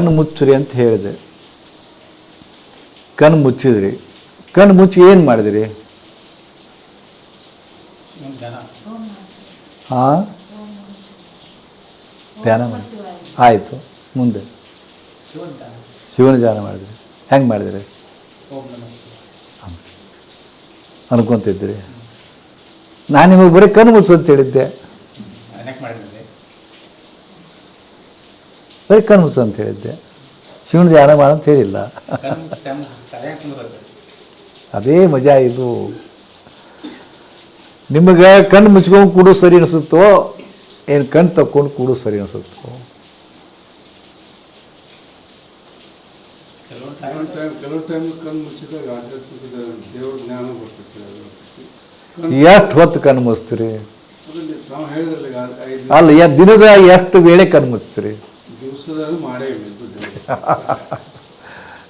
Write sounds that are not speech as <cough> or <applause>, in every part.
ಕಣ್ಣು ಮುಚ್ಚ್ರಿ ಅಂತ ಹೇಳಿದೆ. ಕಣ್ಣು ಮುಚ್ಚಿದ್ರಿ. ಕಣ್ಣು ಮುಚ್ಚಿ ಏನು ಮಾಡಿದಿರಿ? ಹಾ? ಧ್ಯಾನ ಮಾಡಿ. ಆಯಿತು, ಮುಂದೆ. ಶಿವನ ಧ್ಯಾನ ಮಾಡಿದ್ರಿ. ಹೆಂಗೆ ಮಾಡಿದ್ರಿ? ಅನ್ಕೊಂತಿದ್ರಿ. ನಾನು ನಿಮಗೆ ಬರೀ ಕಣ್ಣು ಮುಚ್ಚು ಅಂತ ಹೇಳಿದ್ದೆ. ಬರೀ ಮುಚ್ಚು ಅಂತ ಹೇಳಿದ್ದೆ. ಶಿವನ ಧ್ಯಾನ ಮಾಡ ಅಂತ ಹೇಳಿಲ್ಲ. ಅದೇ ಮಜಾ ಇದು. ನಿಮಗೆ ಕಣ್ಣು ಮುಚ್ಕೊಂಡು ಕೂಡು ಸರಿ ಅನಿಸುತ್ತೋ? ಏನು ಕಣ್ಣು ತಕ್ಕೊಂಡು ಕೂಡು ಸರಿ ಅನಿಸುತ್ತೋ. ಎಷ್ಟು ಹೊತ್ತು ಕಣ್ಣು ಮುಚ್ತೀರಿ? ಅಲ್ಲ ಎ ದಿನದ ಎಷ್ಟು ವೇಳೆ ಕಣ್ಣು ಮುಚ್ತೀರಿ? ದಿವಸದಲ್ಲಿ ಮಾಡೇ.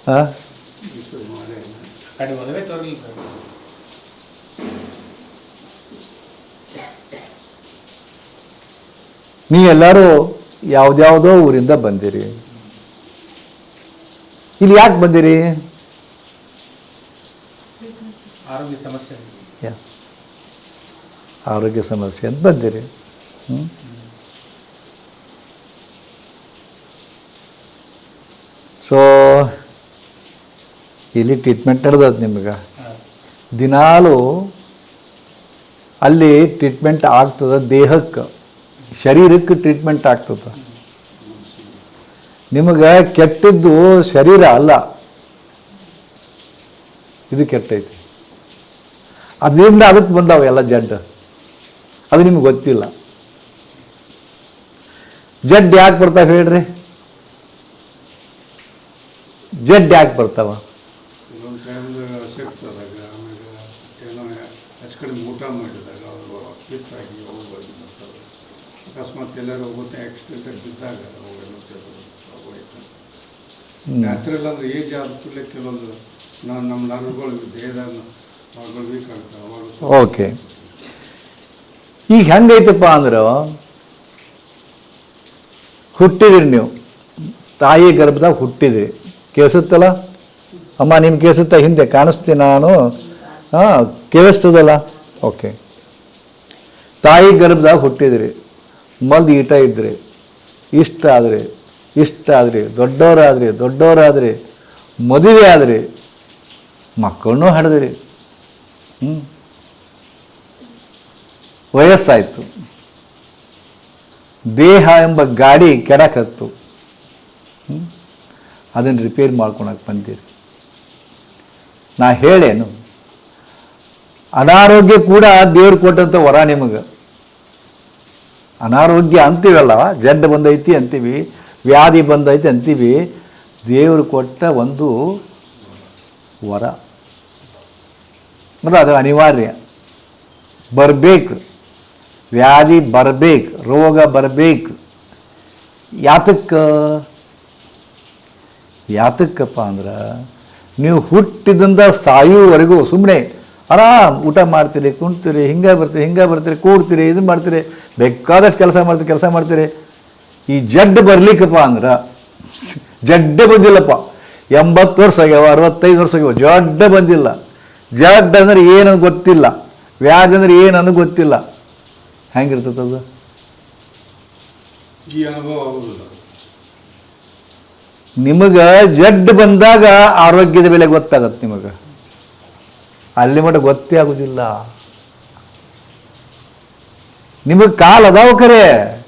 ಹಾಂ? ನೀವೆಲ್ಲರೂ ಯಾವ್ದ್ಯಾವುದೋ ಊರಿಂದ ಬಂದಿರಿ. ಇಲ್ಲಿ ಯಾಕೆ ಬಂದಿರಿ? ಆರೋಗ್ಯ ಸಮಸ್ಯೆ. ಎಸ್ ಆರೋಗ್ಯ ಸಮಸ್ಯೆ ಅಂತ ಬಂದಿರಿ. ಹ್ಮ್? ಇಲ್ಲಿ ಟ್ರೀಟ್ಮೆಂಟ್ ನಡೆದದ ನಿಮ್ಗೆ? ದಿನಾಲು ಅಲ್ಲಿ ಟ್ರೀಟ್ಮೆಂಟ್ ಆಗ್ತದ ದೇಹಕ್ಕೆ. ಶರೀರಕ್ಕೆ ಟ್ರೀಟ್ಮೆಂಟ್ ಆಗ್ತದ. ನಿಮಗೆ ಕೆಟ್ಟಿದ್ದು ಶರೀರ ಅಲ್ಲ. ಇದು ಕೆಟ್ಟೈತಿ. ಅದರಿಂದ ಅದಕ್ಕೆ ಬಂದಾವೆ ಎಲ್ಲ ಜಡ್ ಅದು ನಿಮ್ಗೆ ಗೊತ್ತಿಲ್ಲ. ಜಡ್ ಯಾಕೆ ಬರ್ತಾವೆ ಹೇಳ್ರಿ? ಜಡ್ ಯಾಕೆ ಬರ್ತಾವ ಕೆಲವೊಂದು ಟೈಮ್ದಾಗ ಅಶಕ್ತ ಆದಾಗ ಆಮೇಲೆ ಏನೋ ಹೆಚ್ಚು ಕಡಿಮೆ ಊಟ ಮಾಡಿದಾಗ ಅವರು ಅತ್ಯುತ್ತಾಗಿ ಅವು ಬರ್ತಾವೆ ಅಕಸ್ಮಾತ್ ಎಲ್ಲರೂ ಹೋಗುತ್ತೆ ಆಕ್ಸಿಡೆಂಟ್ ಬಿದ್ದಾಗ ಅವೆಲ್ಲ ಹ್ಮ್. ನ್ಯಾಚುರಲ್ ಅಂದ್ರೆ ಏಜ್ ಆದ ಕೂಡಲೇ ಕೆಲವೊಂದು ನಾನು ನಮ್ಮ ನರ್ಗಳು ದೇಹದ ಅವುಗಳು ವೀಕ್ ಆಗ್ತವೆ ಅವಾಗ ಓಕೆ ಈಗ ಹೆಂಗೈತಪ್ಪ ಅಂದ್ರೆ ಹುಟ್ಟಿದ್ರಿ ನೀವು. ತಾಯಿ ಗರ್ಭದಾಗ ಹುಟ್ಟಿದ್ರಿ. ಕೇಸುತ್ತಲ್ಲ? ಅಮ್ಮ ನಿಮ್ಗೆ ಕೇಳಿಸುತ್ತಾ ಹಿಂದೆ ಕಾಣಿಸ್ತೀನಿ ನಾನು. ಹಾಂ ಕೇಳಿಸ್ತದಲ್ಲ? ಓಕೆ ತಾಯಿ ಗರ್ಭದಾಗ ಹುಟ್ಟಿದ್ರಿ, ಮಲ್ದು ಈಟ ಇದ್ರಿ, ಇಷ್ಟ ಆದ್ರಿ ಇಷ್ಟ ಆದ್ರಿ, ದೊಡ್ಡವರಾದ್ರಿ ದೊಡ್ಡವರಾದ್ರಿ, ಮದುವೆ ಆದ್ರಿ, ಮಕ್ಕಳನ್ನೂ ಹಡಿದ್ರಿ. ಹ್ಞೂ ವಯಸ್ಸಾಯಿತು. ದೇಹ ಎಂಬ ಗಾಡಿ ಕೆಡಕತ್ತು. ಅದನ್ನು ರಿಪೇರ್ ಮಾಡ್ಕೊಳಕ್ಕೆ ಬಂದಿರಿ. ನಾ ಹೇಳೇನು ಅನಾರೋಗ್ಯ ಕೂಡ ದೇವ್ರು ಕೊಟ್ಟಂಥ ವರ ನಿಮಗೆ. ಅನಾರೋಗ್ಯ ಅಂತೀವಲ್ಲ ಜಡ್ ಬಂದೈತಿ ಅಂತೀವಿ, ವ್ಯಾಧಿ ಬಂದೈತಿ ಅಂತೀವಿ, ದೇವರು ಕೊಟ್ಟ ಒಂದು ವರ. ಮತ್ತು ಅದು ಅನಿವಾರ್ಯ. ಬರಬೇಕು. ವ್ಯಾಧಿ ಬರಬೇಕು, ರೋಗ ಬರಬೇಕು. ಯಾತಕ್ಕೆ? ಯಾತಕ್ಕಪ್ಪ ಅಂದ್ರೆ, ನೀವು ಹುಟ್ಟಿದಿಂದ ಸಾಯುವವರೆಗೂ ಸುಮ್ಮನೆ ಆರಾಮ್ ಊಟ ಮಾಡ್ತೀರಿ ಕುಣ್ತೀರಿ ಹಿಂಗೆ ಬರ್ತೀರಿ ಹಿಂಗೆ ಬರ್ತೀರಿ ಕೂಡ್ತೀರಿ ಇದು ಮಾಡ್ತೀರಿ ಬೇಕಾದಷ್ಟು ಕೆಲಸ ಮಾಡ್ತೀರಿ ಕೆಲಸ ಮಾಡ್ತೀರಿ. ಈ ಜಡ್ ಬರ್ಲಿಕ್ಕಪ್ಪ ಅಂದ್ರೆ ಜಡ್ಡೆ ಬಂದಿಲ್ಲಪ್ಪ. ಎಂಬತ್ತು ವರ್ಷ ಆಗ್ಯಾವ ಅರವತ್ತೈದು ವರ್ಷ ಆಗ್ಯಾವ ಜಡ್ಡ ಬಂದಿಲ್ಲ. ಜಡ್ ಅಂದ್ರೆ ಏನು ಗೊತ್ತಿಲ್ಲ. ವ್ಯಾಧಿ ಅಂದ್ರೆ ಏನನ್ನು ಗೊತ್ತಿಲ್ಲ. ಹೆಂಗಿರ್ತದದು ನಿಮಗೆ ಜಡ್ ಬಂದಾಗ ಆರೋಗ್ಯದ ಬೆಲೆ ಗೊತ್ತಾಗತ್ತೆ ನಿಮಗೆ. ಅಲ್ಲಿ ಮಟ್ಟ ಗೊತ್ತೇ ಆಗುದಿಲ್ಲ. ನಿಮಗೆ ಕಾಲು ಅದಾವ ಕರೆ.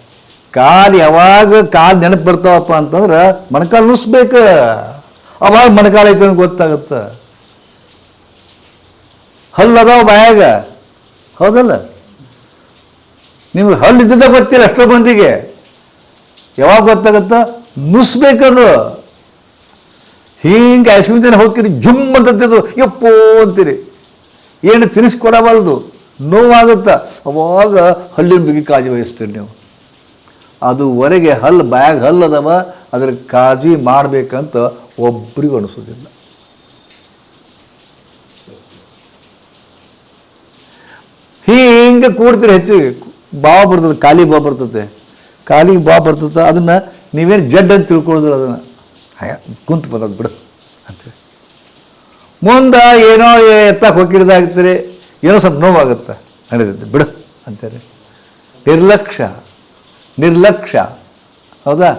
ಕಾಲು ಯಾವಾಗ ಕಾಲು ನೆನಪು ಬರ್ತಾವಪ್ಪ ಅಂತಂದ್ರೆ ಮೊಣಕಾಲು ನುಸ್ಬೇಕು. ಅವಾಗ ಮೊಣಕಾಲು ಐತೆ ಅಂತ ಗೊತ್ತಾಗತ್ತೆ. ಹಲ್ಲು ಅದಾವ ಬಾಯಾಗ. ಹೌದಲ್ಲ? ನಿಮ್ಗೆ ಹಲ್ಲು ಇದ್ದಿದ್ದ ಗೊತ್ತಿಲ್ಲ ಅಷ್ಟೋ ಮಂದಿಗೆ. ಯಾವಾಗ ಗೊತ್ತಾಗತ್ತ? ನುಸ್ಬೇಕದು ಹಿಂಗೆ ಐಸ್ ಕ್ರೀಮ್ ಹೋಗ್ತೀರಿ, ಜುಮ್ ಅಂತದ್ದು ಯಪ್ಪೋ ಅಂತೀರಿ. ಏನು ತಿನ್ನಿಸ್ಕೊಡಬಲ್ದು ನೋವಾಗುತ್ತ? ಅವಾಗ ಹಲ್ಲಿನ ಬಗ್ಗೆ ಕಾಳಜಿ ವಹಿಸ್ತೀರಿ ನೀವು. ಅದುವರೆಗೆ ಹಲ್ಲು, ಬ್ಯಾಗ್ ಹಲ್ಲು ಅದಾವ ಅದ್ರ ಕಾಳಜಿ ಮಾಡ್ಬೇಕಂತ ಒಬ್ರಿಗೂ ಅನಿಸೋದಿಲ್ಲ. ಹಿಂಗೆ ಕೂಡ್ತೀರಿ ಹೆಚ್ಚು. ಬಾವ ಬರ್ತದೆ ಕಾಲಿ ಬಾವ ಬರ್ತದೆ. ಕಾಲಿಗೆ ಬಾವ ಬರ್ತದೆ, ಅದನ್ನು ನೀವೇನು ಜಡ್ ಅಂತ ತಿಳ್ಕೊಳ್ಳೋದಿಲ್ಲ ಅದನ್ನು. ಕುಂತು ಬಂದದ್ದು ಬಿಡು ಅಂತೇಳಿ ಮುಂದೆ ಏನೋ ಎತ್ತಕ್ಕೆ ಹೋಗಿಡ್ದಾಗ್ತೀರಿ ಏನೋ ಸ್ವಲ್ಪ ನೋವಾಗುತ್ತೆ. ನಡೆದಿದ್ದು ಬಿಡು ಅಂತೇಳಿ. ನಿರ್ಲಕ್ಷ್ಯ ನಿರ್ಲಕ್ಷ್ಯ ಹೌದಾ?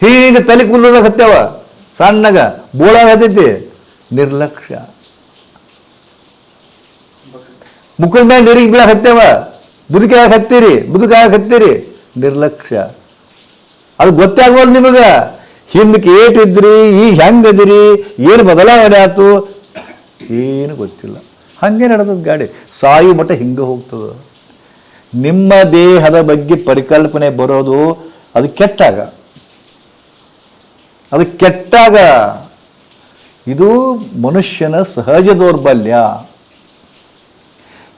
ಹೀಗೆ ತಲೆ ಕುಲ್ಲದಾಗ ಹತ್ತವ, ಸಣ್ಣಗ, ಬೋಳಾಗ ಹತ್ತೈತಿ. ನಿರ್ಲಕ್ಷ್ಯ ಮುಖದ ಮೇಲೆ ನೀರಿಗೆ ಬೀಳಕ್ಕೆ ಹತ್ತೇವ ಬದುಕಾಗ ಹತ್ತೀರಿ ಬದುಕಾಗ ಹತ್ತೀರಿ. ನಿರ್ಲಕ್ಷ್ಯ ಅದು ಗೊತ್ತಾಗ್ಬೋದು ನಿಮಗೆ. ಹಿಂದಕ್ಕೆ ಏಟಿದ್ರಿ ಈಗ ಹೆಂಗದಿರಿ, ಏನು ಬದಲಾವಣೆ ಆಯ್ತು? ಏನು ಗೊತ್ತಿಲ್ಲ. ಹಾಗೆ ನಡೆದದ ಗಾಡಿ. ಸಾಯು ಮಟ್ಟ ಹಿಂಗೆ ಹೋಗ್ತದೆ. ನಿಮ್ಮ ದೇಹದ ಬಗ್ಗೆ ಪರಿಕಲ್ಪನೆ ಬರೋದು ಅದು ಕೆಟ್ಟಾಗ. ಅದು ಕೆಟ್ಟಾಗ. ಇದು ಮನುಷ್ಯನ ಸಹಜ ದೌರ್ಬಲ್ಯ.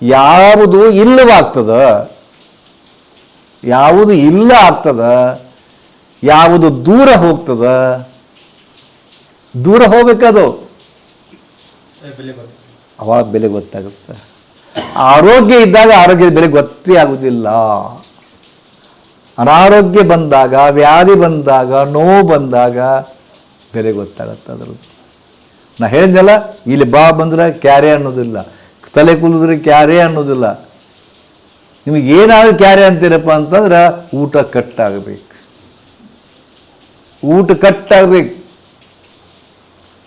ಯಾವುದು ಇಲ್ಲವಾಗ್ತದ. ಯಾವುದು ಇಲ್ಲ ಆಗ್ತದ. ಯಾವುದು ದೂರ ಹೋಗ್ತದ? ದೂರ ಹೋಗ್ಬೇಕದು. ಅವಾಗ ಬೆಲೆ ಗೊತ್ತಾಗುತ್ತೆ. ಆರೋಗ್ಯ ಇದ್ದಾಗ ಆರೋಗ್ಯದ ಬೆಲೆ ಗೊತ್ತೇ ಆಗುವುದಿಲ್ಲ ಅನಾರೋಗ್ಯ ಬಂದಾಗ, ವ್ಯಾಧಿ ಬಂದಾಗ, ನೋವು ಬಂದಾಗ ಬೆಲೆ ಗೊತ್ತಾಗತ್ತೆ ಅದರದ್ದು. ನಾ ಹೇಳಿದ್ನಲ್ಲ, ಇಲ್ಲಿ ಬಾ ಬಂದ್ರೆ ಕ್ಯಾರೆ ಅನ್ನೋದಿಲ್ಲ. ತಲೆ ಕುಲಿದ್ರೆ ಕ್ಯಾರೆ ಅನ್ನೋದಿಲ್ಲ. ನಿಮಗೆ ಏನಾದ್ರು ಕ್ಯಾರೆ ಅಂತೀರಪ್ಪ ಅಂತಂದ್ರೆ ಊಟ ಕಟ್ಟಾಗಬೇಕು. ಊಟ ಕಟ್ಟಾಗಬೇಕು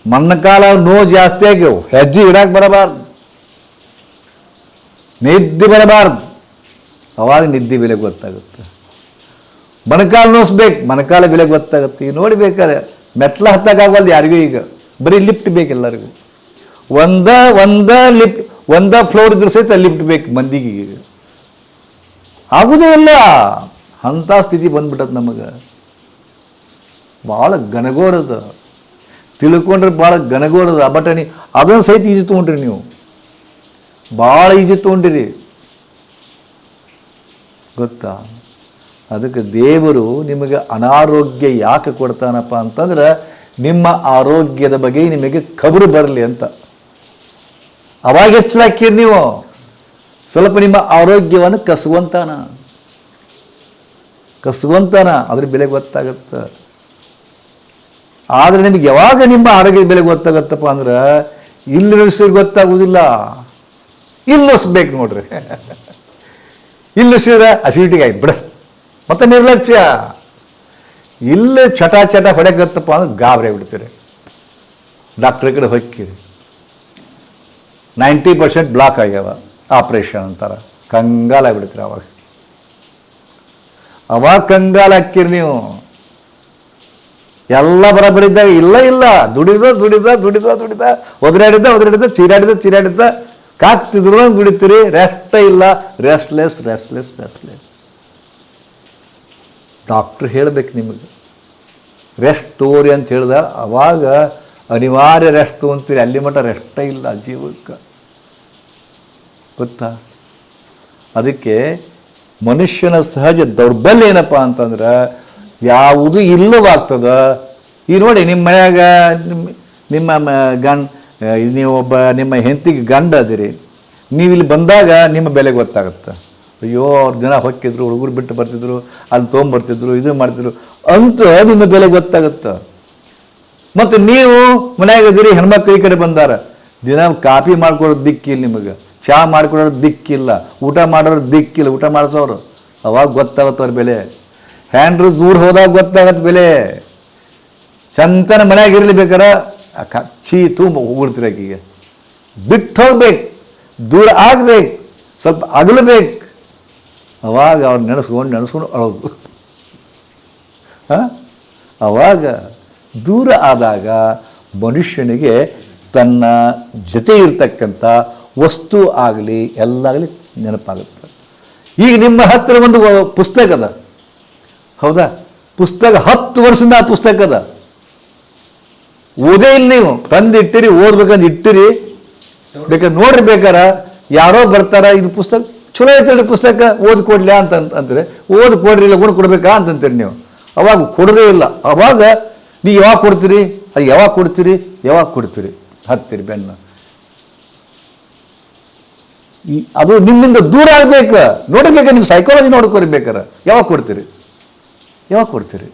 ಮಣ್ಣ ಕಾಲ ನೋವು ಜಾಸ್ತಿ ಆಗ್ಯವು. ಹೆಜ್ಜೆ ಇಡಕ್ಕೆ ಬರಬಾರ್ದು. ನಿದ್ದೆ ಬರಬಾರ್ದು. ಅವಾಗ ನಿದ್ದೆ ಬೆಲೆ ಗೊತ್ತಾಗುತ್ತೆ. ಮಣಕಾಲು ನೋಸ್ಬೇಕು. ಮಣಕಾಲ ಬೆಲೆ ಗೊತ್ತಾಗುತ್ತೆ. ಈಗ ನೋಡಿಬೇಕಾದ್ರೆ ಮೆಟ್ಲ ಹತ್ತಕ್ಕಾಗಲ್ದು ಯಾರಿಗೂ ಈಗ. ಬರೀ ಲಿಫ್ಟ್ ಬೇಕು ಎಲ್ಲರಿಗೂ. ಒಂದ ಒಂದ ಲಿಫ್ಟ್, ಒಂದ ಫ್ಲೋರ್ ಇದ್ರೆ ಸಹಿತ ಲಿಫ್ಟ್ ಬೇಕು ಮಂದಿಗೆ ಈಗ ಆಗುದೇ ಇಲ್ಲ. ಅಂಥ ಸ್ಥಿತಿ ಬಂದ್ಬಿಟ್ಟದ ನಮಗೆ. ಭಾಳ ಘನಘೋರದ. ತಿಳ್ಕೊಂಡ್ರೆ ಭಾಳ ಘನಘೋರದ. ಬಟ್ ನೀ ಅದನ್ನು ಸಹಿತ ಈಜು ತೊಗೊಂಡ್ರಿ ನೀವು. ಭಾಳ ಈಜು ತೊಗೊಂಡಿರಿ. ಗೊತ್ತಾ? ಅದಕ್ಕೆ ದೇವರು ನಿಮಗೆ ಅನಾರೋಗ್ಯ ಯಾಕೆ ಕೊಡ್ತಾನಪ್ಪ ಅಂತಂದ್ರೆ, ನಿಮ್ಮ ಆರೋಗ್ಯದ ಬಗ್ಗೆ ನಿಮಗೆ ಕಬರು ಬರಲಿ ಅಂತ. ಅವಾಗ ಎಚ್ಚರಾಕಿರಿ ನೀವು. ಸ್ವಲ್ಪ ನಿಮ್ಮ ಆರೋಗ್ಯವನ್ನು ಕಸುವಂತಾನ. ಕಸುವಂತಾನ. ಅದ್ರ ಬೆಲೆ ಗೊತ್ತಾಗತ್ತೆ. ಆದರೆ ನಿಮಗೆ ಯಾವಾಗ ನಿಮ್ಮ ಆರೋಗ್ಯದ ಬೆಲೆ ಗೊತ್ತಾಗತ್ತಪ್ಪ ಅಂದ್ರೆ ಇಲ್ಲಿ ನಡೆಸಿದ್ರೆ ಗೊತ್ತಾಗುವುದಿಲ್ಲ ಇಲ್ಲಿಸ್ಬೇಕು ನೋಡ್ರಿ. ಇಲ್ಲಿ ನುಸಿದ್ರೆ ಅಸಿಡಿಟಿಗೆ ಆಯ್ತು ಬಿಡ. ಮತ್ತೆ ನಿರ್ಲಕ್ಷ್ಯ. ಇಲ್ಲಿ ಚಟ ಚಟ ಹೊಡೆಗತ್ತಪ್ಪ ಅಂದ್ರೆ ಗಾಬರಿ ಬಿಡ್ತೀರಿ ಡಾಕ್ಟ್ರ್ ಕಡೆ ಹೊಕ್ಕಿರಿ ನೈಂಟಿ ಪರ್ಸೆಂಟ್ ಬ್ಲಾಕ್ ಆಗ್ಯಾವ. ಆಪ್ರೇಷನ್ ಅಂತಾರೆ. ಕಂಗಾಲ ಆಗ್ಬಿಡ್ತೀರಿ ಅವಾಗ. ಅವಾಗ ಕಂಗಾಲ ಹಾಕಿರಿ ನೀವು. ಎಲ್ಲ ಬರಬರಿದ್ದಾಗ ಇಲ್ಲ ಇಲ್ಲ. ದುಡಿದ ದುಡಿದ ದುಡಿದ ದುಡಿದ. ಒದರಾಡಿದ್ದ ಒದರಾಡಿದ್ದ ಚೀರಾಡಿದ ಚೀರಾಡಿದ್ದ. ಕಾಕ್ತಿ ದುಡ್ದಂಗೆ ದುಡಿತೀರಿ. ರೆಸ್ಟ್ ಇಲ್ಲ. ರೆಸ್ಟ್ಲೆಸ್ ರೆಸ್ಟ್ಲೆಸ್ ರೆಸ್ಟ್ಲೆಸ್ ಡಾಕ್ಟ್ರ್ ಹೇಳಬೇಕು ನಿಮಗೆ. ರೆಸ್ಟ್ ತೋರಿ ಅಂತ ಹೇಳ್ದ. ಅವಾಗ ಅನಿವಾರ್ಯ ರೆಸ್ಟ್ ತೊಗೊಂತೀರಿ. ಅಲ್ಲಿ ಮಟ್ಟ ರೆಸ್ಟೇ ಇಲ್ಲ ಜೀವಕ್ಕೆ. ಗೊತ್ತಾ? ಅದಕ್ಕೆ ಮನುಷ್ಯನ ಸಹಜ ದೌರ್ಬಲ್ಯ ಏನಪ್ಪ ಅಂತಂದ್ರೆ ಯಾವುದು ಇಲ್ಲವಾಗ್ತದ. ಈ ನೋಡಿ ನಿಮ್ಮ ಮನ್ಯಾಗ ನಿಮ್ಮ ಗಂಡ ನೀವು ಒಬ್ಬ ನಿಮ್ಮ ಹೆಂತಿಗೆ ಗಂಡ ಅದಿರಿ. ನೀವು ಇಲ್ಲಿ ಬಂದಾಗ ನಿಮ್ಮ ಬೆಲೆ ಗೊತ್ತಾಗುತ್ತೆ. ಅಯ್ಯೋ, ಅವ್ರು ದಿನ ಹೊಕ್ಕಿದ್ರು, ಹುಡುಗರು ಬಿಟ್ಟು ಬರ್ತಿದ್ರು, ಅಲ್ಲಿ ತೊಗೊಂಬರ್ತಿದ್ರು ಇದು ಮಾಡ್ತಿದ್ರು. ಅಂತ ನಿಮ್ಮ ಬೆಲೆ ಗೊತ್ತಾಗುತ್ತೆ. ಮತ್ತು ನೀವು ಮನ್ಯಾಗ ಇದೀರಿ ಹೆಣ್ಮಕ್ಳು ಈ ಕಡೆ ಬಂದಾರ. ದಿನ ಕಾಫಿ ಮಾಡ್ಕೊಡೋದು ದಿಕ್ಕಿಲ್ಲ ನಿಮಗೆ. ಚಹಾ ಮಾಡ್ಕೊಡೋದು ದಿಕ್ಕಿಲ್ಲ ಊಟ ಮಾಡೋರು ದಿಕ್ಕಿಲ್ಲ ಊಟ ಮಾಡ್ತವ್ರು ಅವಾಗ ಗೊತ್ತಾಗತ್ತೆ ಅವ್ರ ಬೆಲೆ. ಹ್ಯಾಂಡ್ರು ದೂರ ಹೋದಾಗ ಗೊತ್ತಾಗತ್ತೆ ಬೆಲೆ. ಚಂತನ ಮನ್ಯಾಗ ಇರಲಿ ಬೇಕಾರ ಚೀ ತುಂಬ ಹೋಗ್ಬಿಡ್ತೀರ ಆಕಿಗೆ. ಬಿಟ್ಟು ಹೋಗ್ಬೇಕು, ದೂರ ಆಗ್ಬೇಕು, ಸ್ವಲ್ಪ ಅಗಲಬೇಕು. ಅವಾಗ ಅವ್ರು ನೆನೆಸ್ಕೊಂಡು ನೆನೆಸ್ಕೊಂಡು ಅಳೋದು. ಹಾಂ? ಅವಾಗ ದೂರ ಆದಾಗ ಮನುಷ್ಯನಿಗೆ ತನ್ನ ಜೊತೆ ಇರ್ತಕ್ಕಂಥ ವಸ್ತು ಆಗಲಿ, ಎಲ್ಲ ಆಗಲಿ ನೆನಪಾಗುತ್ತೆ. ಈಗ ನಿಮ್ಮ ಹತ್ತಿರ ಒಂದು ಪುಸ್ತಕದ ಹೌದಾ? ಪುಸ್ತಕ ಹತ್ತು ವರ್ಷದಿಂದ ಆ ಪುಸ್ತಕ ಅದ. ಓದೇ ಇಲ್ಲ ನೀವು. ತಂದು ಇಟ್ಟಿರಿ ಓದ್ಬೇಕಂತ ಇಟ್ಟಿರಿ. ಬೇಕಾದ್ರೆ ನೋಡ್ರಿ ಬೇಕಾರ, ಯಾರೋ ಬರ್ತಾರ, ಇದು ಪುಸ್ತಕ ಚಲೋ ಐತಲ್ರಿ ಪುಸ್ತಕ, ಓದ್ ಕೊಡ್ಲಿ ಅಂತ ಅಂತ- ಅಂತಾರೆ. ಓದ್ ಕೊಡ್ರಿ ಇಲ್ಲ, ಗುಣ ಕೊಡ್ಬೇಕಾ ಅಂತಂತೀರಿ ನೀವು. ಅವಾಗ ಕೊಡದೇ ಇಲ್ಲ. ಅವಾಗ ನೀವು ಯಾವಾಗ ಕೊಡ್ತೀರಿ? ಅದು ಯಾವಾಗ ಕೊಡ್ತೀರಿ? ಯಾವಾಗ ಕೊಡ್ತೀರಿ? ಹತ್ತಿರಿ ಬೆನ್ನ. ಅದು ನಿಮ್ಮಿಂದ ದೂರ ಆಗ್ಬೇಕು. ನೋಡಬೇಕು ನಿಮ್ಮ ಸೈಕಾಲಜಿ ನೋಡ್ಕೊರಿ ಬೇಕಾರೆ. ಯಾವಾಗ ಕೊಡ್ತೀರಿ? ಯಾವಾಗ ಕೊಡ್ತೀರಿ?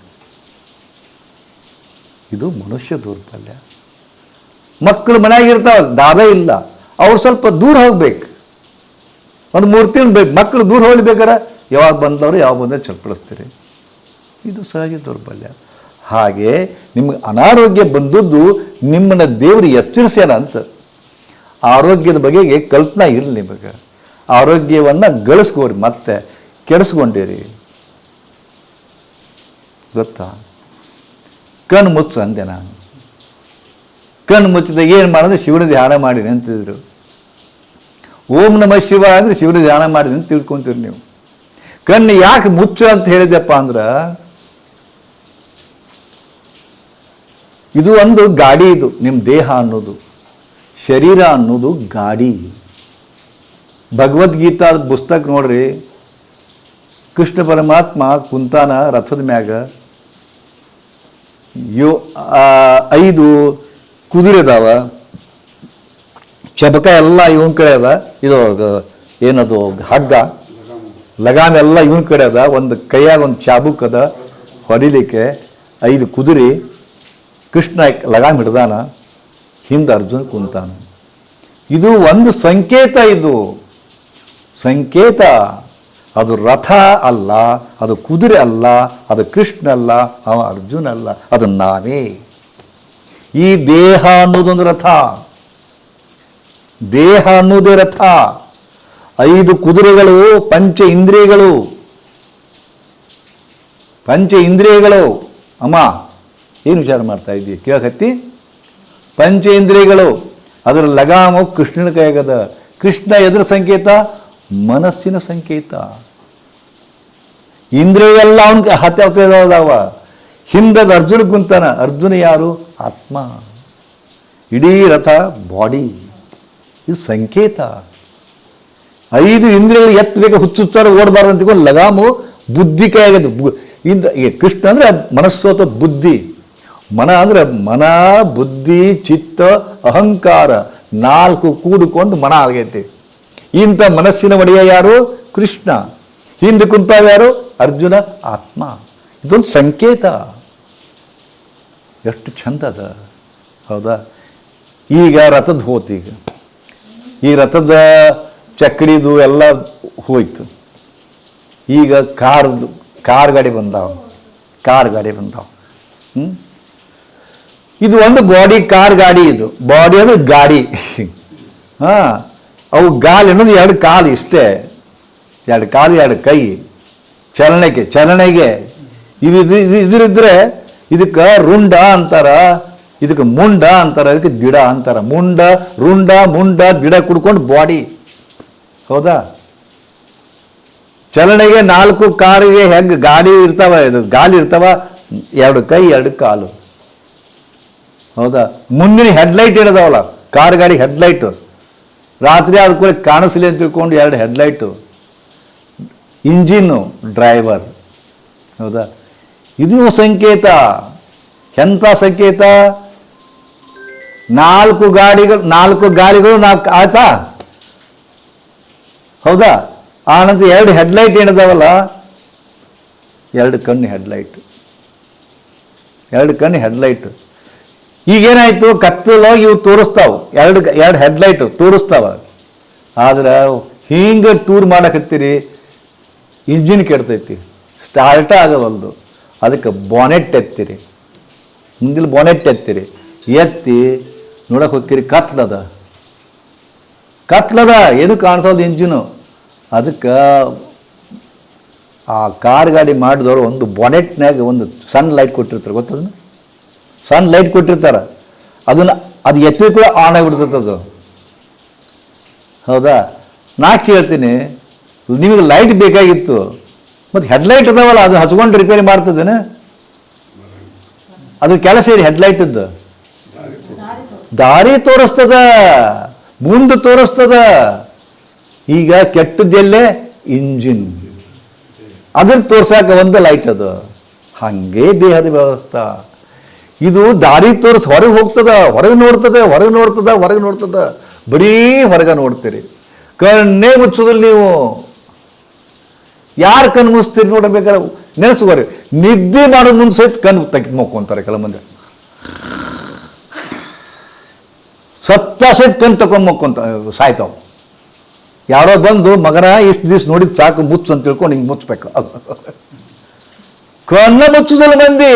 ಇದು ಮನುಷ್ಯ ದೌರ್ಬಲ್ಯ. ಮಕ್ಕಳು ಮನ್ಯಾಗ ಇರ್ತಾವ ದಾದ ಇಲ್ಲ. ಅವ್ರು ಸ್ವಲ್ಪ ದೂರ ಹೋಗ್ಬೇಕು. ಒಂದು ಮೂರು ಬೇಕು. ಮಕ್ಕಳು ದೂರ ಹೋಗ್ಬೇಕಾರೆ ಯಾವಾಗ ಬಂದವರು, ಯಾವಾಗ ಬಂದರೆ ಚಲ್ಪಡಿಸ್ತೀರಿ ಇದು ಸಹಜ ದೌರ್ಬಲ್ಯ. ಹಾಗೆ ನಿಮ್ಗೆ ಅನಾರೋಗ್ಯ ಬಂದದ್ದು ನಿಮ್ಮನ್ನ ದೇವರು ಎಚ್ಚರಿಸ್ಯಾನ ಅಂತ. ಆರೋಗ್ಯದ ಬಗೆಗೆ ಕಲ್ಪನಾ ಇರಲಿ ನಿಮಗೆ. ಆರೋಗ್ಯವನ್ನು ಗಳಿಸ್ಕೋರಿ, ಮತ್ತೆ ಕೆಡಿಸ್ಕೊಂಡಿರಿ. ಗೊತ್ತಾ? ಕಣ್ಣು ಮುಚ್ಚು ಅಂದೆ ನಾನು. ಕಣ್ಣು ಮುಚ್ಚಿದಾಗ ಏನು ಮಾಡಿದ್ರೆ ಶಿವನ ಧ್ಯಾನ ಮಾಡಿ ಅಂತಿದ್ರು ಓಂ ನಮ ಶಿವ ಅಂದರೆ ಶಿವನ ಧ್ಯಾನ ಮಾಡಿದೆ ಅಂತ ತಿಳ್ಕೊಂತೀರಿ ನೀವು. ಕಣ್ಣು ಯಾಕೆ ಮುಚ್ಚು ಅಂತ ಹೇಳಿದೆಪ್ಪ ಅಂದ್ರೆ, ಇದು ಒಂದು ಗಾಡಿ ಇದು ನಿಮ್ಮ ದೇಹ ಅನ್ನೋದು. ಶರೀರ ಅನ್ನೋದು ಗಾಡಿ. ಭಗವದ್ಗೀತಾ ಪುಸ್ತಕ ನೋಡ್ರಿ, ಕೃಷ್ಣ ಪರಮಾತ್ಮ ಕುಂತಾನ ರಥದ ಮ್ಯಾಗ ಯೋ ಐದು ಕುದುರೆ ಅದಾವ ಚಬಕ ಎಲ್ಲ ಇವನ ಕಡೆ ಅದ. ಇದು ಏನದು, ಹಗ್ಗ. ಲಗಾಮ್ ಎಲ್ಲ ಇವನ ಕಡೆ ಅದ. ಒಂದು ಕೈಯಾಗ ಒಂದು ಚಾಬುಕ್ ಅದ. ಹೊಡಿಲಿಕ್ಕೆ ಐದು ಕುದುರೆ. ಕೃಷ್ಣ ಲಗಾಮ್ ಹಿಡ್ದಾನ. ಹಿಂದೆ ಅರ್ಜುನ್ ಕುಂತಾನ. ಇದು ಒಂದು ಸಂಕೇತ ಇದು. ಸಂಕೇತ. ಅದು ರಥ ಅಲ್ಲ, ಅದು ಕುದುರೆ ಅಲ್ಲ, ಅದು ಕೃಷ್ಣ ಅಲ್ಲ, ಅವ ಅರ್ಜುನ ಅಲ್ಲ, ಅದು ನಾವೇ. ಈ ದೇಹ ಅನ್ನೋದೊಂದು ರಥ. ದೇಹ ಅನ್ನೋದೇ ರಥ. ಐದು ಕುದುರೆಗಳು, ಪಂಚ ಇಂದ್ರಿಯಗಳು. ಪಂಚ ಇಂದ್ರಿಯಗಳು. ಅಮ್ಮ, ಏನು ವಿಚಾರ ಮಾಡ್ತಾ ಇದ್ದೀವಿ ಕೇಳಕತ್ತಿ ಪಂಚೇಂದ್ರಿಯಗಳು ಅದರ ಲಗಾಮು ಕೃಷ್ಣನ ಕೈಗದ ಕೃಷ್ಣ ಎದುರ ಸಂಕೇತ ಮನಸ್ಸಿನ ಸಂಕೇತ ಇಂದ್ರಿಯ ಎಲ್ಲ ಅವನಿಗೆ ಹತ್ತೆ ಅದಾವ ಹಿಂದದ ಅರ್ಜುನ ಕುಂತಾನ ಅರ್ಜುನ ಯಾರು? ಆತ್ಮ. ಇಡೀ ರಥ ಬಾಡಿ. ಇದು ಸಂಕೇತ. ಐದು ಇಂದ್ರಿಯಗಳು ಎತ್ತಬೇಕು ಹುಚ್ಚುಚ್ಚಾರ ಓಡಬಾರ್ದು ಅಂತ ಲಗಾಮು ಬುದ್ಧಿ ಕೈಯಾಗದು ಇಂದ ಕೃಷ್ಣ ಅಂದರೆ ಮನಸ್ಸು ಅಥವಾ ಬುದ್ಧಿ. ಮನ ಅಂದರೆ ಮನ, ಬುದ್ಧಿ, ಚಿತ್ತ, ಅಹಂಕಾರ ನಾಲ್ಕು ಕೂಡಿಕೊಂಡು ಮನ ಆಗೈತಿ. ಇಂಥ ಮನಸ್ಸಿನ ಒಡೆಯ ಯಾರು? ಕೃಷ್ಣ. ಹಿಂದೆ ಕುಂತಾವ ಯಾರು? ಅರ್ಜುನ ಆತ್ಮ. ಇದೊಂದು ಸಂಕೇತ. ಎಷ್ಟು ಚಂದ ಅದ. ಹೌದಾ? ಈಗ ರಥದ ಹೋತು ಈಗ. ಈ ರಥದ ಚಕ್ರಿದು ಎಲ್ಲ ಹೋಯ್ತು. ಈಗ ಕಾರ್ದು, ಕಾರ್ ಗಾಡಿ ಬಂದಾವ. ಕಾರ್ ಗಾಡಿ ಬಂದಾವ? ಇದು ಒಂದು ಬಾಡಿ, ಕಾರ್ ಗಾಡಿ ಇದು. ಬಾಡಿ ಅದು ಗಾಡಿ. <laughs> ಹಾ. ಅವು ಗಾಲಿ ಅನ್ನೋದು ಎರಡು ಕಾಲು ಇಷ್ಟೇ. ಎರಡು ಕಾಲು, ಎರಡು ಕೈ. ಚಲನೆಗೆ ಚಲನೆಗೆ. ಇದು ಇದು, ಇದು- ಇದ್ರಿದ್ರೆ ಇದಕ್ಕೆ ರುಂಡ ಅಂತಾರ, ಇದಕ್ಕೆ ಮುಂಡ ಅಂತಾರ, ಇದಕ್ಕೆ ದಿಡ ಅಂತಾರ. ಮುಂಡ, ರುಂಡ, ಮುಂಡ, ದಿಡ ಕುಡ್ಕೊಂಡು ಬಾಡಿ. ಹೌದಾ? ಚಲನೆಗೆ ನಾಲ್ಕು ಕಾರಿಗೆ ಹೆಂಗೆ ಗಾಡಿ ಇರ್ತಾವ, ಇದು ಗಾಲಿ ಇರ್ತಾವ? ಎರಡು ಕೈ, ಎರಡು ಕಾಲು. ಹೌದಾ? ಮುಂದಿನ ಹೆಡ್ಲೈಟ್ ಇಡದವಲ್ಲ ಕಾರ್ ಗಾಡಿ ಹೆಡ್ಲೈಟು ರಾತ್ರಿ ಆದ ಕೂಡ ಕಾಣಿಸ್ಲಿ ಅಂತ ತಿಳ್ಕೊಂಡು ಎರಡು ಹೆಡ್ಲೈಟು, ಇಂಜಿನ್ನು, ಡ್ರೈವರ್. ಹೌದಾ? ಇದು ಸಂಕೇತ. ಎಂಥ ಸಂಕೇತ? ನಾಲ್ಕು ಗಾಡಿಗಳು ನಾಲ್ಕು ಗಾಡಿಗಳು ನಾಲ್ಕು, ಆಯ್ತಾ? ಹೌದಾ? ಆನಂತರ ಎರಡು ಹೆಡ್ಲೈಟ್ ಏನಿದಾವಲ್ಲ? ಎರಡು ಕಣ್ಣು ಹೆಡ್ಲೈಟ್. ಎರಡು ಕಣ್ಣು ಹೆಡ್ಲೈಟ್. ಈಗೇನಾಯ್ತು? ಕತ್ತಲಾಗಿ ಇವು ತೋರಿಸ್ತಾವ. ಎರಡು ಎರಡು ಹೆಡ್ಲೈಟ್ ತೋರಿಸ್ತಾವ. ಆದ್ರೆ ಹಿಂಗೆ ಟೂರ್ ಮಾಡಕತ್ತೀರಿ, ಇಂಜಿನ್ ಕೆಡ್ತೈತಿ, ಸ್ಟಾರ್ಟ ಆಗವಲ್ದು. ಅದಕ್ಕೆ ಬಾನೆಟ್ ಎತ್ತಿರಿ. ಹಿಂದಿಲ್ ಬಾನೆಟ್ ಎತ್ತಿರಿ. ಎತ್ತಿ ನೋಡಕ್ಕೆ ಹೋಗ್ತೀರಿ, ಕತ್ಲದ. ಕತ್ಲದ ಏನು ಕಾಣಿಸೋದು ಇಂಜಿನು. ಅದಕ್ಕೆ ಆ ಕಾರ್ ಗಾಡಿ ಮಾಡಿದವರು ಒಂದು ಬಾನೆಟ್ನಾಗ ಒಂದು ಸಣ್ಣ ಲೈಟ್ ಕೊಟ್ಟಿರ್ತಾರೆ, ಗೊತ್ತದನ್ನ? ಸಣ್ಣ ಲೈಟ್ ಕೊಟ್ಟಿರ್ತಾರೆ. ಅದನ್ನು ಅದು ಎತ್ತಿ ಕೂಡ ಆನ್ ಆಗಿಬಿಡ್ತೈತೆ ಅದು. ಹೌದಾ? ನಾ ಕೇಳ್ತೀನಿ, ನಿಮಗೆ ಲೈಟ್ ಬೇಕಾಗಿತ್ತು. ಮತ್ತು ಹೆಡ್ಲೈಟ್ ಅದಾವಲ್ಲ ಅದು ಹಚ್ಕೊಂಡು ರಿಪೇರಿ ಮಾಡ್ತದೇನೆ ಅದು ಕೆಲಸ ಇದೆ ಹೆಡ್ಲೈಟದ್ದು ದಾರಿ ತೋರಿಸ್ತದ, ಮುಂದೆ ತೋರಿಸ್ತದ. ಈಗ ಕೆಟ್ಟದ್ದೆಲ್ಲೇ ಇಂಜಿನ್ ಅದ್ರ ತೋರ್ಸಾಕ ಒಂದು ಲೈಟ್ ಅದು. ಹಂಗೆ ದೇಹದ ವ್ಯವಸ್ಥೆ. ಇದು ದಾರಿ ತೋರಿಸಿ, ಹೊರಗೆ ಹೋಗ್ತದ, ಹೊರಗೆ ನೋಡ್ತದ ಹೊರಗೆ ನೋಡ್ತದ ಹೊರಗೆ ನೋಡ್ತದ. ಬರೀ ಹೊರಗೆ ನೋಡ್ತೀರಿ. ಕಣ್ಣೇ ಮುಚ್ಚೋದಿಲ್ಲ ನೀವು. ಯಾರು ಕಣ್ಣು ಮುಚ್ತೀರಿ ನೋಡಬೇಕಾದ್ರೆ ನೆನೆಸ್ಕೋರಿ ನಿದ್ದೆ ಮಾಡೋ ಮುಂದೆ ಸಹಿತ ಕಣ್ಣು ತೆಗೆದು ಮಕ್ಕೊಂತಾರೆ ಕೆಲ ಮಂದಿ. ಸತ್ತ ಸಹಿತ ಕಣ್ ಮಕ್ಕೊಂತ, ಸಾಯ್ತಾವ. ಯಾರೋ ಬಂದು, ಮಗನ, ಇಷ್ಟು ದಿವ್ಸ ನೋಡಿದ್ ಸಾಕು, ಮುಚ್ಚು ಅಂತ ತಿಳ್ಕೊಂಡು ಹಿಂಗೆ ಮುಚ್ಚಬೇಕು <laughs> ಕಣ್ಣ ಮುಚ್ಚುದಲ್ಲ ಮಂದಿ.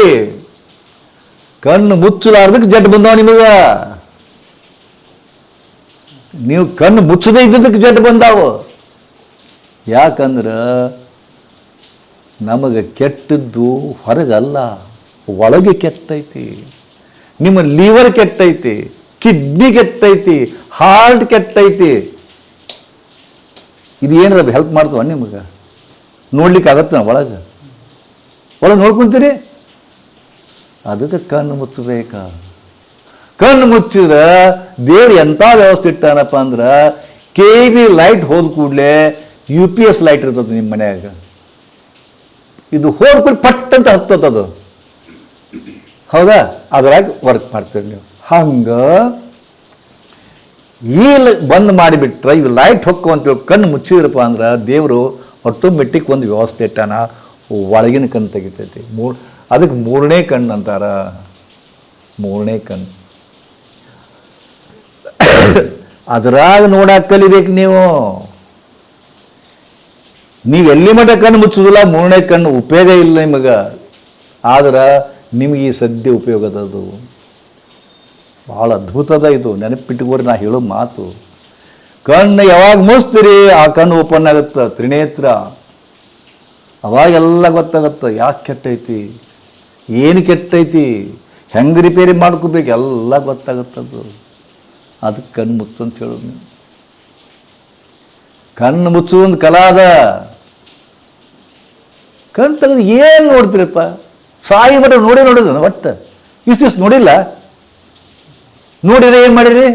ಕಣ್ಣು ಮುಚ್ಚಲಾರ್ದಕ್ಕೆ ಜಡ್ ಬಂದಾವ ನಿಮಗೆ? ನೀವು ಕಣ್ಣು ಮುಚ್ಚದೇ ಇದ್ದದಕ್ಕೆ ಜಡ್ ಬಂದಾವು? ಯಾಕಂದ್ರೆ ನಮಗೆ ಕೆಟ್ಟದ್ದು ಹೊರಗಲ್ಲ, ಒಳಗೆ ಕೆಟ್ಟೈತಿ. ನಿಮ್ಮ ಲಿವರ್ ಕೆಟ್ಟೈತಿ, ಕಿಡ್ನಿ ಕೆಟ್ಟೈತಿ, ಹಾರ್ಟ್ ಕೆಟ್ಟೈತಿ. ಇದು ಏನಾರ ಹೆಲ್ಪ್ ಮಾಡ್ತವ ನಿಮಗೆ? ನೋಡ್ಲಿಕ್ಕೆ ಆಗತ್ತ ಒಳಗೆ? ಒಳಗೆ ನೋಡ್ಕೊಂತೀರಿ? ಅದಕ್ಕೆ ಕಣ್ಣು ಮುಚ್ಚಬೇಕ? ಕಣ್ಣು ಮುಚ್ಚಿದ್ರೆ ದೇವ್ರು ಎಂಥ ವ್ಯವಸ್ಥೆ ಇಟ್ಟಾನಪ್ಪ ಅಂದ್ರೆ ಕೆ ಬಿ ಲೈಟ್ ಹೋದ ಕೂಡಲೇ ಯು ಪಿ ಎಸ್ ಲೈಟ್ ಇರ್ತದೆ ನಿಮ್ಮ ಮನೆಯಾಗ. ಇದು ಹೋದ ಕೂಡ ಪಟ್ ಅಂತ ಹತ್ತದ ಅದು. ಹೌದಾ? ಅದರಾಗಿ ವರ್ಕ್ ಮಾಡ್ತೀರಿ ನೀವು. ಹಂಗೆ ಈ ಬಂದ್ ಮಾಡಿಬಿಟ್ರೆ ಇವು ಲೈಟ್ ಹೊಕ್ಕು ಅಂತ ಕಣ್ಣು ಮುಚ್ಚಿದ್ರಪ್ಪ ಅಂದ್ರೆ ದೇವರು ಆಟೋಮೆಟಿಕ್ ಒಂದು ವ್ಯವಸ್ಥೆ ಇಟ್ಟಾನ, ಒಳಗಿನ ಕಣ್ಣು ತೆಗಿತೈತಿ. ಮೂರ್ ಅದಕ್ಕೆ ಮೂರನೇ ಕಣ್ಣು ಅಂತಾರ? ಮೂರನೇ ಕಣ್ಣು. ಅದ್ರಾಗ ನೋಡಕ್ಕೆ ಕಲಿಬೇಕು ನೀವು. ನೀವು ಎಲ್ಲಿ ಮಟ್ಟ ಕಣ್ಣು ಮುಚ್ಚುದಿಲ್ಲ, ಮೂರನೇ ಕಣ್ಣು ಉಪಯೋಗ ಇಲ್ಲ ನಿಮಗೆ. ಆದ್ರೆ ನಿಮಗೆ ಈ ಸದ್ಯ ಉಪಯೋಗದದು ಭಾಳ ಅದ್ಭುತದ ಇದು. ನೆನಪಿಟ್ಟುಕೋರಿ ನಾ ಹೇಳೋ ಮಾತು. ಕಣ್ಣು ಯಾವಾಗ ಮುಚ್ತೀರಿ, ಆ ಕಣ್ಣು ಓಪನ್ ಆಗುತ್ತೆ? ತ್ರಿನೇತ್ರ. ಅವಾಗೆಲ್ಲ ಗೊತ್ತಾಗತ್ತೆ ಯಾಕೆ ಕೆಟ್ಟೈತಿ? ಏನು ಕೆಟ್ಟೈತಿ? ಹೆಂಗೆ ರಿಪೇರಿ ಮಾಡ್ಕೋಬೇಕು? ಎಲ್ಲ ಗೊತ್ತಾಗುತ್ತದು. ಅದಕ್ಕೆ ಕಣ್ಣು ಮುಚ್ಚು ಅಂತ ಹೇಳೋದು ನೀವು ಕಣ್ಣು ಮುಚ್ಚುದೊಂದು ಕಲಾ ಅದ. ಕಣ್ಣು ತೆಗೆದು ಏನು ನೋಡ್ತೀರಪ್ಪ? ಸಾಯಿ ಮಟ್ಟ ನೋಡೇ ನೋಡಿದ ಒಟ್ಟು. ಇಷ್ಟು ಇಷ್ಟು ನೋಡಿಲ್ಲ? ನೋಡಿದ್ರೆ ಏನು ಮಾಡಿರಿ?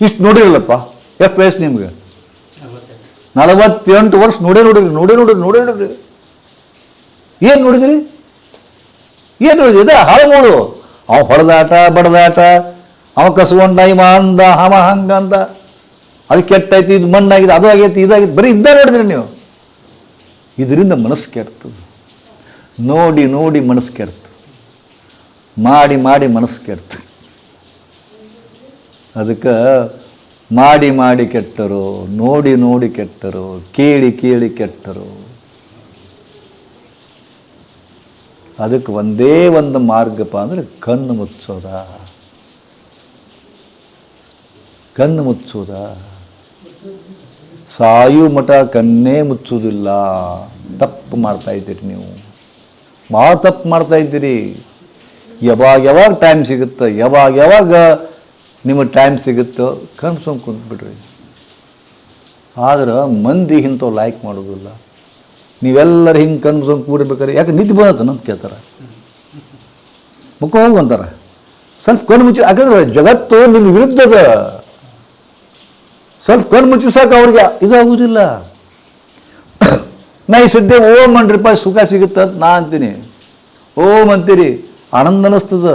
ಇಷ್ಟು ನೋಡಿರಲ್ಲಪ್ಪ? ಎಷ್ಟು ವಯಸ್ಸು ನಿಮ್ಗೆ? ನಲವತ್ತೆಂಟು ವರ್ಷ ನೋಡೇ ನೋಡಿರಿ ನೋಡೇ ನೋಡಿರಿ ನೋಡೇ ನೋಡಿರಿ. ಏನು ನೋಡಿದ್ರಿ? ಏನು ನೋಡಿದ್ರಿ? ಇದೆ ಹಾಳುಗಳು. ಅವ ಹೊಡೆದಾಟ, ಬಡದಾಟ, ಅವ ಕಸ್ಕೊಂಡ, ಇವ ಅಂದ ಹಮ ಹಂಗ ಅಂದ. ಅದು ಕೆಟ್ಟೈತಿ, ಇದು ಮಣ್ಣಾಗಿದೆ, ಅದು ಆಗೈತಿ ಇದಾಗಿತ್ತು ಬರೀ ಇದ್ದ ನೋಡಿದ್ರಿ ನೀವು. ಇದರಿಂದ ಮನಸ್ಸು ಕೆಡ್ತದೆ. ನೋಡಿ ನೋಡಿ ಮನಸ್ಸು ಕೆಡ್ತು ಮಾಡಿ ಮಾಡಿ ಮನಸ್ಸು ಕೆಡ್ತು ಅದಕ್ಕೆ ಮಾಡಿ ಮಾಡಿ ಕೆಟ್ಟರು, ನೋಡಿ ನೋಡಿ ಕೆಟ್ಟರು, ಕೇಳಿ ಕೇಳಿ ಕೆಟ್ಟರು. ಅದಕ್ಕೆ ಒಂದೇ ಒಂದು ಮಾರ್ಗಪ್ಪ ಅಂದರೆ ಕಣ್ಣು ಮುಚ್ಚೋದ. ಕಣ್ಣು ಮುಚ್ಚೋದ. ಸಾಯು ಮಠ ಕಣ್ಣೇ ಮುಚ್ಚೋದಿಲ್ಲ. ತಪ್ಪು ಮಾಡ್ತಾ ಇದ್ದೀರಿ ನೀವು. ಭಾಳ ತಪ್ಪು ಮಾಡ್ತಾ ಇದ್ದೀರಿ. ಯಾವಾಗ ಯಾವಾಗ ಟೈಮ್ ಸಿಗುತ್ತೋ, ಯಾವಾಗ ಯಾವಾಗ ನಿಮಗೆ ಟೈಮ್ ಸಿಗುತ್ತೋ ಕಣ್ಸೊಂಡು ಕುಂತ್ಬಿಡ್ರಿ ಆದ್ರೆ ಮಂದಿ ಇಂಥವು ಲೈಕ್ ಮಾಡೋದಿಲ್ಲ. ನೀವೆಲ್ಲರೂ ಹಿಂಗೆ ಕನ್ಸ್ಕೊಂಡು ಕೂಡಬೇಕಾರೆ ಯಾಕೆ ನಿದ್ದೆ ಬಂದತನ ಅಂತ ಕೇಳ್ತಾರೆ. ಮುಖ ಹೋಗು ಅಂತಾರೆ. ಸ್ವಲ್ಪ ಕಣ್ಣು ಮುಚ್ಚಿ, ಯಾಕಂದ್ರೆ ಜಗತ್ತು ನಿಮ್ಮ ವಿರುದ್ಧದ. ಸ್ವಲ್ಪ ಕಣ್ಣು ಮುಚ್ಚಿ ಸಾಕು ಅವ್ರಿಗೆ. ಇದಾಗುವುದಿಲ್ಲ. ನಾ ಈ ಸದ್ಯ ಓಂ ಅನ್ರಿಪ್ಪ ಸುಖ ಸಿಗುತ್ತೆ ಅಂತ ನಾ ಅಂತೀನಿ. ಓಂ ಅಂತೀರಿ, ಆನಂದ ಅನ್ನಿಸ್ತದ.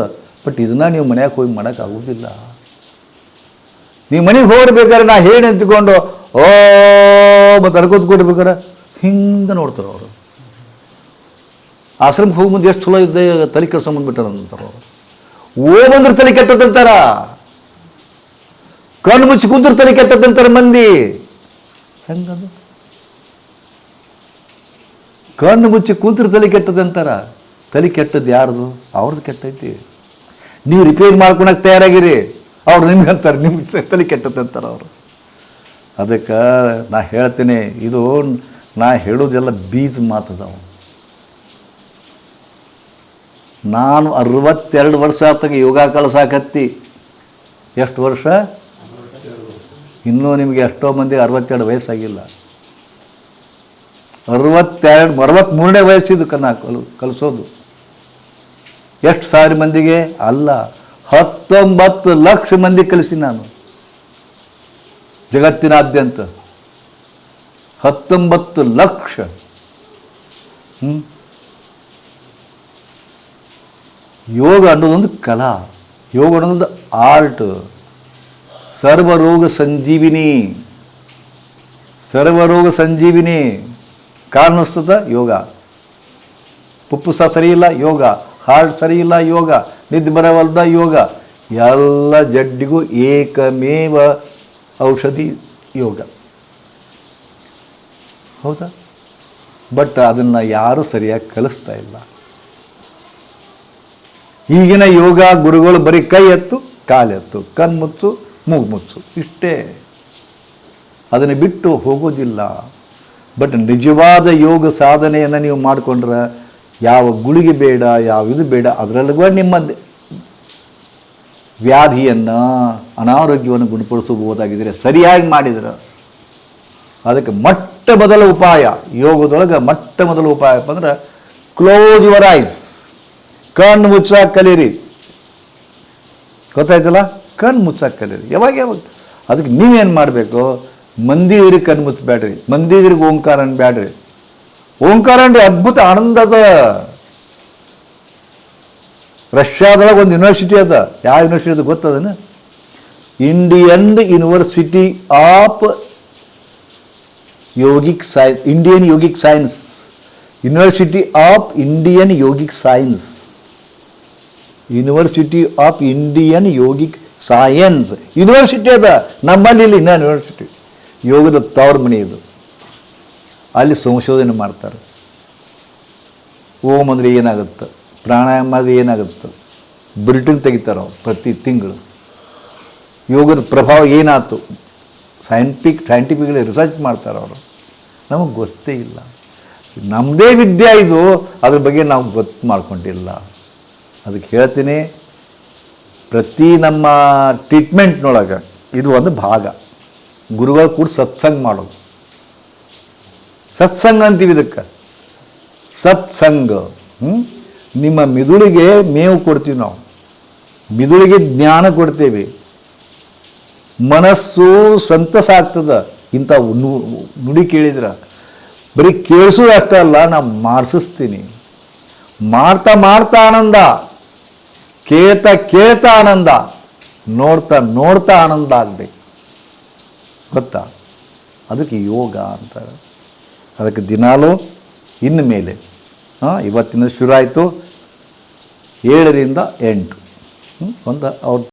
ಬಟ್ ಇದನ್ನ ನೀವು ಮನ್ಯಾಗ ಹೋಗಿ ಮಾಡೋಕ್ಕಾಗೋದಿಲ್ಲ ನೀವು ಮನೆಗೆ ಹೋಗ್ಬೇಕಾದ್ರೆ ನಾ ಹೇಳಿ ಅಂತ್ಕೊಂಡು, ಓ ಮತ್ತು ಕೊಡ್ಬೇಕಾರೆ ಹಿಂಗೆ ನೋಡ್ತಾರೆ ಅವರು. ಆಶ್ರಮಕ್ಕೆ ಹೋಗಿ ಮುಂದೆ ಎಷ್ಟು ಚಲೋ ಇದ್ದೆ, ತಲೆ ಕೆಡ್ಸ್ಕೊಂಬಂದ್ಬಿಟ್ಟಾರ ಅಂತಾರೆ ಅವರು. ಓ ತಲೆ ಕೆಟ್ಟದಂತಾರ ಕಣ್ಣು ಮುಚ್ಚಿ ಕುಂತ್ರ ತಲೆ ಕೆಟ್ಟದಂತಾರ ಮಂದಿ. ಹೆಂಗದು? ಕಣ್ಣು ಮುಚ್ಚಿ ಕುಂತ್ರ ತಲೆ ಕೆಟ್ಟದಂತಾರ ತಲೆ ಕೆಟ್ಟದ್ದು ಯಾರ್ದು? ಅವ್ರದ್ದು ಕೆಟ್ಟೈತಿ. ನೀವು ರಿಪೇರ್ ಮಾಡ್ಕೊಳಕ್ ತಯಾರಾಗಿರಿ. ಅವ್ರು ನಿಮ್ಗೆ ಅಂತಾರೆ, ನಿಮ್ಗೆ ತಲೆ ಕೆಟ್ಟದಂತಾರೆ ಅವರು. ಅದಕ್ಕೆ ನಾ ಹೇಳ್ತೀನಿ, ಇದು ನಾ ಹೇಳೋದೆಲ್ಲ ಬೀಜ ಮಾತದವು. ನಾನು ಅರವತ್ತೆರಡು ವರ್ಷ ಆತಕ ಯೋಗ ಕಳ್ಸಾಕತ್ತಿ. ಎಷ್ಟು ವರ್ಷ? ಇನ್ನೂ ನಿಮಗೆ ಎಷ್ಟೋ ಮಂದಿ ಅರವತ್ತೆರಡು ವಯಸ್ಸಾಗಿಲ್ಲ. ಅರವತ್ತೆರಡು ಅರವತ್ತ್ಮೂರನೇ ವಯಸ್ಸಿದ್ದು ಕನ್ನ ಕಲ್, ಕಲಿಸೋದು. ಎಷ್ಟು ಸಾವಿರ ಮಂದಿಗೆ? ಅಲ್ಲ, ಹತ್ತೊಂಬತ್ತು ಲಕ್ಷ ಮಂದಿ ಕಲಿಸಿ ನಾನು. ಜಗತ್ತಿನಾದ್ಯಂತ. ಹತ್ತೊಂಬತ್ತು ಲಕ್ಷ? ಯೋಗ ಅನ್ನೋದೊಂದು ಕಲಾ. ಯೋಗ ಅನ್ನೋದೊಂದು ಆರ್ಟ್. ಸರ್ವರೋಗ ಸಂಜೀವಿನಿ. ಸರ್ವರೋಗ ಸಂಜೀವಿನಿ. ಕಾರಣಸ್ತದ ಯೋಗ. ಪುಪ್ಪುಸ ಸರಿ ಇಲ್ಲ ಯೋಗ. ಹಾರ್ಟ್ ಸರಿ ಇಲ್ಲ ಯೋಗ. ನಿದ್ದೆ ಬರವಲ್ದ ಯೋಗ. ಎಲ್ಲ ಜಡ್ಡಿಗೂ ಏಕಮೇವ ಔಷಧಿ ಯೋಗ. ಹೌದಾ? ಬಟ್ ಅದನ್ನು ಯಾರೂ ಸರಿಯಾಗಿ ಕಲಿಸ್ತಾ ಇಲ್ಲ. ಈಗಿನ ಯೋಗ ಗುರುಗಳು ಬರೀ ಕೈ ಎತ್ತು ಕಾಲೆತ್ತು ಕಣ್ಮುಚ್ಚು ಮೂಗು ಮುಚ್ಚು, ಇಷ್ಟೇ. ಅದನ್ನು ಬಿಟ್ಟು ಹೋಗೋದಿಲ್ಲ. ಬಟ್ ನಿಜವಾದ ಯೋಗ ಸಾಧನೆಯನ್ನು ನೀವು ಮಾಡಿಕೊಂಡ್ರೆ ಯಾವ ಗುಳಿಗೆ ಬೇಡ, ಯಾವ ಇದು ಬೇಡ ಅದರಲ್ಲಿಗೂ ನಿಮ್ಮ ದ- ವ್ಯಾಧಿಯನ್ನು, ಅನಾರೋಗ್ಯವನ್ನು ಗುಣಪಡಿಸಬಹುದಾಗಿದ್ದರೆ ಸರಿಯಾಗಿ ಮಾಡಿದ್ರೆ, ಅದಕ್ಕೆ ಮೊಟ್ಟ ಮೊದಲ ಉಪಾಯ. ಯೋಗದೊಳಗೆ ಮೊಟ್ಟ ಮೊದಲ ಉಪಾಯ ಅಂದ್ರೆ ಕ್ಲೋಸ್ ಯುವರ್ ಐಸ್ ಕಣ್ಣು ಮುಚ್ಚಾಕ ಕಲೀರಿ. ಗೊತ್ತಾಯ್ತಲ್ಲ? ಕಣ್ಣು ಮುಚ್ಚಾಕ ಕಲೀರಿ. ಯಾವಾಗ ಯಾವಾಗ? ಅದಕ್ಕೆ ನೀವೇನು ಮಾಡಬೇಕು? ಮಂದಿ ಎದುರಿಗೆ ಕಣ್ಣು ಮುಚ್ಚಬೇಡ್ರಿ ಮಂದಿ ಓಂಕಾರ ಅನ್ಬೇಡ್ರಿ ಓಂಕಾರ ಅಂದ್ರೆ ಅದ್ಭುತ ಆನಂದದ ರಷ್ಯಾದೊಳಗೆ ಒಂದು ಯೂನಿವರ್ಸಿಟಿ ಅದ. ಯಾವ ಯೂನಿವರ್ಸಿಟಿ ಅದು ಗೊತ್ತದನ? Indian university of yogic sci Indian yogic science university of Indian yogic science university of Indian yogic science university ಅದ, ನಮ್ಮಲ್ಲಿ ಇಲ್ಲಿ ಇನ್ನೂ ಯೂನಿವರ್ಸಿಟಿ ಯೋಗದ ತವ್ರ ಮನೆ ಇದು. ಅಲ್ಲಿ ಸಂಶೋಧನೆ ಮಾಡ್ತಾರೆ. ಓಮ್ ಅಂದರೆ ಏನಾಗುತ್ತೆ? ಪ್ರಾಣಾಯಾಮ ಅಂದರೆ ಏನಾಗುತ್ತೆ? ಬ್ರಿಟನ್ ತೆಗಿತಾರೆ ಪ್ರತಿ ತಿಂಗಳು. ಯೋಗದ ಪ್ರಭಾವ ಏನಾಯ್ತು? ಸೈಂಟಿಫಿಕ್ ಸೈಂಟಿಫಿಕಲಿ ರಿಸರ್ಚ್ ಮಾಡ್ತಾರೆ ಅವರು. ನಮಗೆ ಗೊತ್ತೇ ಇಲ್ಲ. ನಮ್ಮದೇ ವಿದ್ಯೆ ಇದು, ಅದ್ರ ಬಗ್ಗೆ ನಾವು ಗೊತ್ತು ಮಾಡ್ಕೊಂಡಿಲ್ಲ. ಅದಕ್ಕೆ ಹೇಳ್ತೀನಿ, ಪ್ರತಿ ನಮ್ಮ ಟ್ರೀಟ್ಮೆಂಟ್ನೊಳಗೆ ಇದು ಒಂದು ಭಾಗ. ಗುರುಗಳು ಕೂಡ ಸತ್ಸಂಗ ಮಾಡೋದು. ಸತ್ಸಂಗ ಅಂತೀವಿ ಇದಕ್ಕೆ. ಸತ್ಸಂಗ ನಿಮ್ಮ ಮಿದುಳಿಗೆ ಮೇವು ಕೊಡ್ತೀವಿ ನಾವು. ಮಿದುಳಿಗೆ ಜ್ಞಾನ ಕೊಡ್ತೇವೆ. ಮನಸ್ಸು ಸಂತಸ ಆಗ್ತದ. ಇಂಥ ನುಡಿ ಕೇಳಿದ್ರೆ. ಬರೀ ಕೇಳಿಸೋದು ಅಷ್ಟೇ ಅಲ್ಲ ನಾನು ಮಾರ್ಸಿಸ್ತೀನಿ. ಮಾಡ್ತಾ ಮಾಡ್ತಾ ಆನಂದ. ಕೇಳ್ತಾ ಕೇಳ್ತಾ ಆನಂದ. ನೋಡ್ತಾ ನೋಡ್ತಾ ಆನಂದ ಆಗಬೇಕು. ಗೊತ್ತಾ? ಅದಕ್ಕೆ ಯೋಗ ಅಂತಾರೆ. ಅದಕ್ಕೆ ದಿನಾಲೂ ಇನ್ನು ಮೇಲೆ. ಹಾಂ, ಇವತ್ತಿನ ಶುರು ಆಯಿತು. ಏಳರಿಂದ ಎಂಟು? ಒಂದು ಅವ್ರ